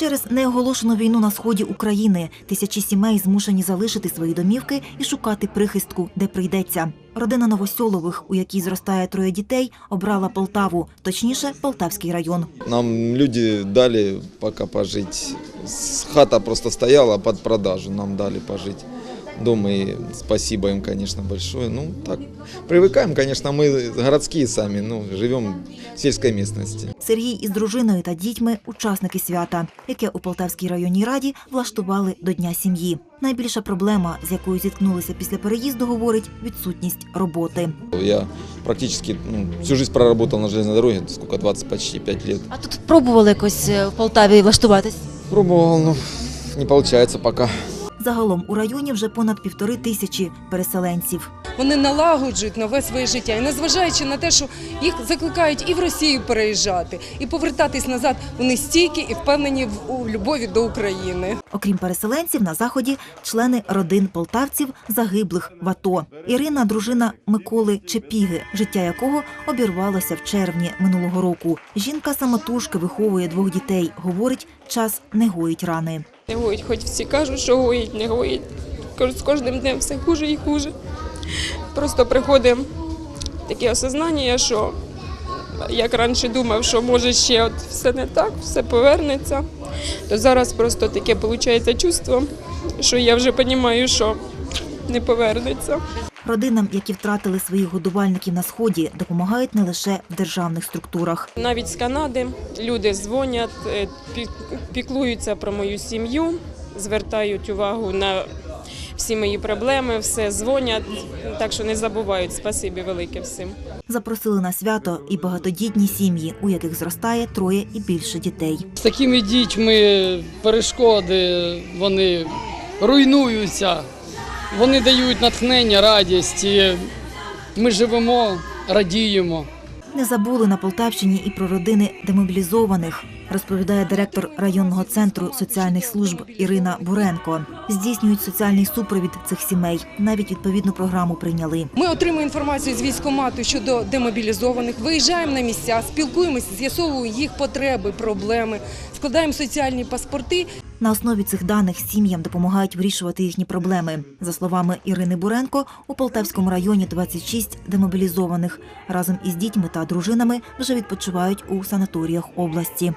Через неоголошену війну на сході України тисячі сімей змушені залишити свої домівки і шукати прихистку, де прийдеться. Родина Новосьолових, у якій зростає троє дітей, обрала Полтаву, точніше, Полтавський район. Нам люди дали пока пожить. С- Хата просто стояла под продажу, нам дали пожить. Дома и спасибо им, конечно, большое. Ну, так, привыкаем, конечно, мы городские сами, ну, живем в сельской местности. Сергій із дружиною та дітьми – учасники свята, яке у Полтавській районній раді влаштували до Дня сім'ї. Найбільша проблема, з якою зіткнулися після переїзду, говорить – відсутність роботи. Я практически ну, всю жизнь проработал на железной дороге, сколько, 20, почти 5 лет. А тут пробували якось е, в Полтаві влаштуватись? Пробовал, но не получается пока. Загалом у районі вже понад півтори тисячі переселенців. Вони налагоджують нове своє життя. І незважаючи на те, що їх закликають і в Росію переїжджати, і повертатись назад, вони стійкі і впевнені в любові до України. Окрім переселенців, на заході члени родин полтавців, загиблих в АТО. Ірина – дружина Миколи Чепіги, життя якого обірвалося в червні минулого року. Жінка самотужки виховує двох дітей. Говорить, час не гоїть рани. Не гоїть, хоч всі кажуть, що гоїть, не гоїть. З кожним днем все хуже і хуже. Просто приходить таке осознання, що як раніше думав, що може ще от все не так, все повернеться, то зараз просто таке виходить чувство, що я вже розумію, що не повернеться. Родинам, які втратили своїх годувальників на сході, допомагають не лише в державних структурах. Навіть з Канади люди дзвонять, е, піклуються про мою сім'ю, звертають увагу на всі мої проблеми, все дзвонять, так що не забувають. Спасибі велике всім. Запросили на свято і багатодітні сім'ї, у яких зростає троє і більше дітей. З такими дітьми перешкоди вони руйнуються, вони дають натхнення, радість. І ми живемо, радіємо. Не забули на Полтавщині і про родини демобілізованих, розповідає директор районного центру соціальних служб Ірина Буренко. Здійснюють соціальний супровід цих сімей. Навіть відповідну програму прийняли. Ми отримуємо інформацію з військкомату щодо демобілізованих, виїжджаємо на місця, спілкуємося, з'ясовуємо їх потреби, проблеми, складаємо соціальні паспорти На основі цих даних сім'ям допомагають вирішувати їхні проблеми. За словами Ірини Буренко, у Полтавському районі 26 демобілізованих разом із дітьми та дружинами вже відпочивають у санаторіях області.